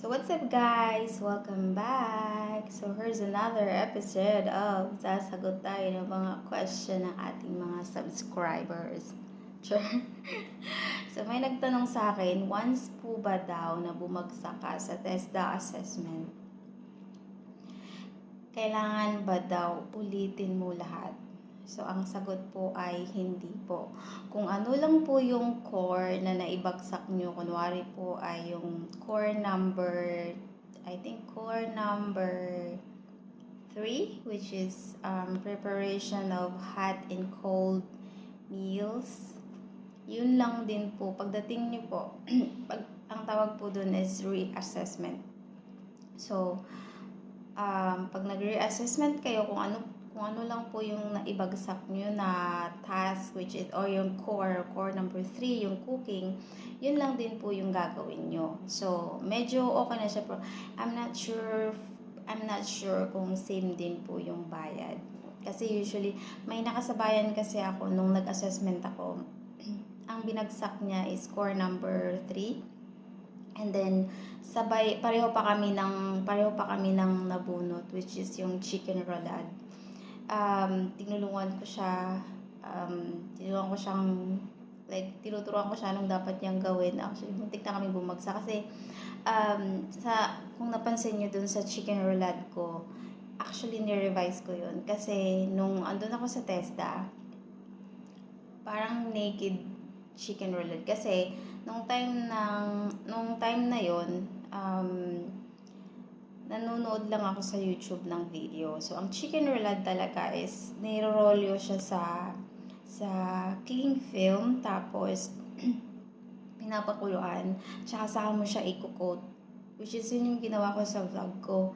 So what's up guys? Welcome back! So here's another episode of Sasagot tayo ng mga question ng ating mga subscribers. Sure. so may nagtanong sa akin, once po ba daw na bumagsak ka sa TESDA assessment, kailangan ba daw ulitin mo lahat? So, ang sagot po ay hindi po. Kung ano lang po yung core na naibagsak nyo, kunwari po ay yung core number, I think core number 3, which is um, preparation of hot and cold meals. Yun lang din po. Pagdating nyo po, pag, ang tawag po dun is reassessment. So, um, pag nag-reassessment kayo kung ano kung ano lang po yung naibagsak nyo na task which is or yung core core number 3 yung cooking yun lang din po yung gagawin nyo. So medyo okay na siya pero I'm not sure I'm not sure kung same din po yung bayad. Kasi usually may nakasabayan kasi ako nung nag-assessment ako. Ang binagsak niya is core number 3 and then sabay pareho pa kami ng pareho pa kami ng nabunot which is yung chicken roulade um, tinulungan ko siya, um, tinulungan ko siyang, like, tinuturuan ko siya anong dapat niyang gawin. Actually, muntik na kami bumagsak kasi, um, sa, kung napansin niyo dun sa chicken roulade ko, actually, ni-revise ko yun. Kasi, nung andun ako sa TESDA, parang naked chicken roulade. Kasi, nung time ng, nung time na yon um, nanonood lang ako sa YouTube ng video. So, ang chicken roulade talaga is, nirolyo siya sa, sa cling film, tapos, pinapakuluan, tsaka saka mo siya i-coat. Which is, yun yung ginawa ko sa vlog ko.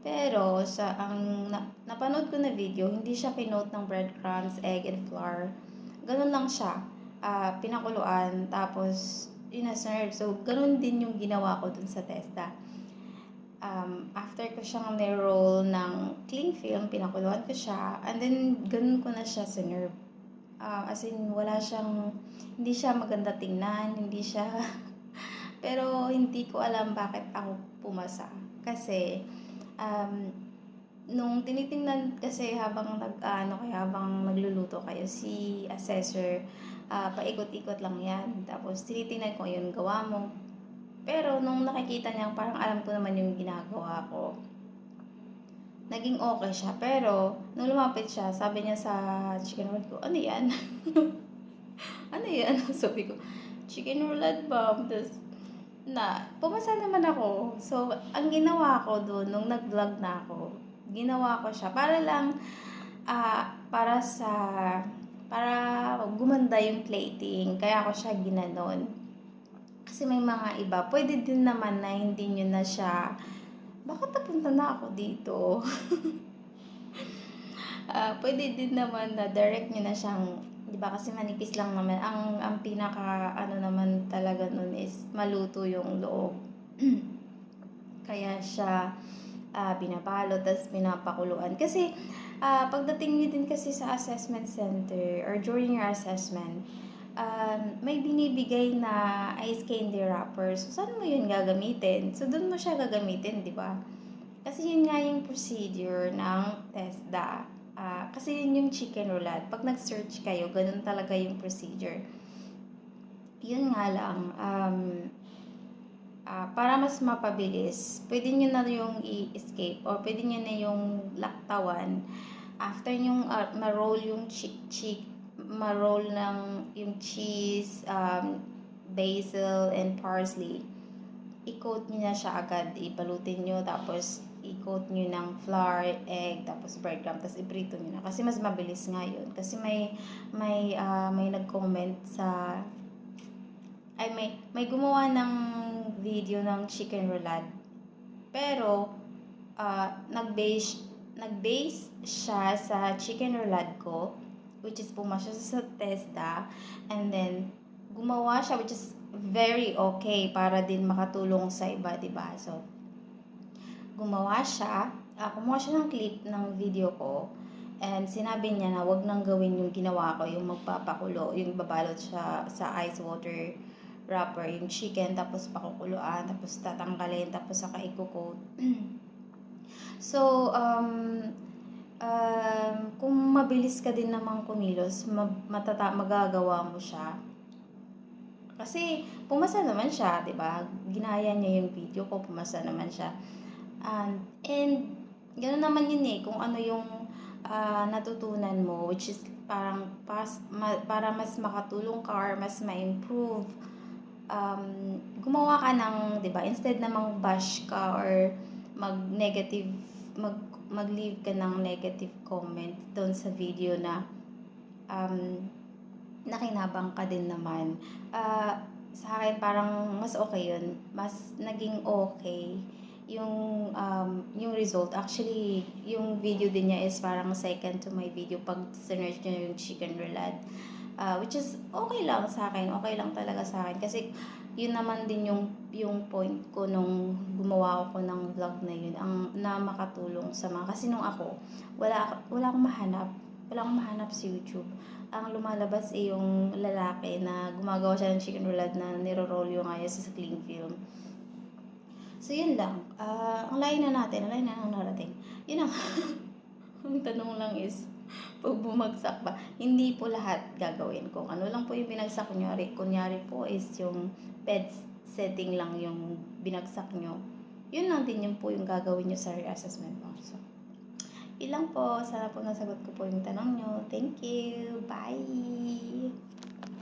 Pero, sa, ang na, napanood ko na video, hindi siya kinote ng breadcrumbs, egg, and flour. Ganun lang siya. Uh, pinakuluan, tapos, inaserve. So, ganun din yung ginawa ko dun sa testa um, after ko siyang ni-roll ng cling film, pinakuluan ko siya, and then ganun ko na siya sinerve. Uh, as in, wala siyang, hindi siya maganda tingnan, hindi siya, pero hindi ko alam bakit ako pumasa. Kasi, um, nung tinitingnan kasi habang nag ano kaya habang nagluluto kayo si assessor uh, paikot-ikot lang yan tapos tinitingnan ko yun gawa mo pero nung nakikita niya, parang alam ko naman yung ginagawa ko. Naging okay siya. Pero, nung lumapit siya, sabi niya sa chicken roulade ko, ano yan? ano yan? sabi ko, chicken roulade bomb. Tapos, na, pumasa naman ako. So, ang ginawa ko doon, nung nag-vlog na ako, ginawa ko siya para lang, uh, para sa, para gumanda yung plating. Kaya ako siya ginanon. Kasi may mga iba, pwede din naman na hindi nyo na siya, bakit napunta na ako dito? uh, pwede din naman na direct nyo na siyang, di ba kasi manipis lang naman, ang, ang pinaka, ano naman talaga nun is, maluto yung loob. Kaya siya, uh, binabalo, tapos pinapakuluan. Kasi, uh, pagdating nyo din kasi sa assessment center, or during your assessment, um, may binibigay na ice candy wrapper. So, saan mo yun gagamitin? So, doon mo siya gagamitin, di ba? Kasi yun nga yung procedure ng TESDA. Uh, kasi yun yung chicken roulade. Pag nag-search kayo, ganun talaga yung procedure. Yun nga lang, um, uh, para mas mapabilis, pwede nyo na yung i-escape or pwede nyo na yung laktawan after yung uh, ma-roll yung chick-chick ma-roll ng yung cheese, um, basil, and parsley. I-coat nyo na siya agad. Ipalutin nyo, tapos i-coat nyo ng flour, egg, tapos breadcrumb, tapos iprito nyo na. Kasi mas mabilis nga yun. Kasi may, may, uh, may nag-comment sa, ay may, may gumawa ng video ng chicken roulade. Pero, uh, nag-base, nag-base siya sa chicken roulade ko which is pumasya sa TESDA and then gumawa siya which is very okay para din makatulong sa iba, 'di ba? So gumawa siya, uh, kumuha siya ng clip ng video ko and sinabi niya na wag nang gawin yung ginawa ko, yung magpapakulo, yung babalot siya sa ice water wrapper, yung chicken, tapos pakukuluan, tapos tatanggalin, tapos saka i-coat. so, um, um, kung mabilis ka din namang kumilos, ma- matata- magagawa mo siya. Kasi, pumasa naman siya, di ba? Ginaya niya yung video ko, pumasa naman siya. And, and gano'n naman yun eh, kung ano yung ah, natutunan mo, which is parang pas, ma- para mas makatulong ka or mas ma-improve, um, gumawa ka ng, di ba, instead na mang-bash ka or mag-negative, mag, mag-leave ka ng negative comment doon sa video na um, nakinabang ka din naman. Ah, sa akin parang mas okay yun. Mas naging okay yung um, yung result. Actually, yung video din niya is parang second to my video pag search niyo yung chicken roulade. Ah, which is okay lang sa akin. Okay lang talaga sa akin. Kasi yun naman din yung yung point ko nung gumawa ako ng vlog na yun ang na makatulong sa mga kasi nung ako wala wala akong mahanap wala akong mahanap sa YouTube ang lumalabas ay yung lalaki na gumagawa siya ng chicken roulade na niro-roll yung ayos sa cling film. So, yun lang. Ah, ang layo na natin. Ang layo na nang narating. Yun lang. ang tanong lang is, pag bumagsak ba, hindi po lahat gagawin. Kung ano lang po yung binagsak kunyari, kunyari po is yung bed setting lang yung binagsak nyo. Yun lang din yun po yung gagawin nyo sa reassessment mo. So, yun lang po. Sana po nasagot ko po yung tanong nyo. Thank you. Bye!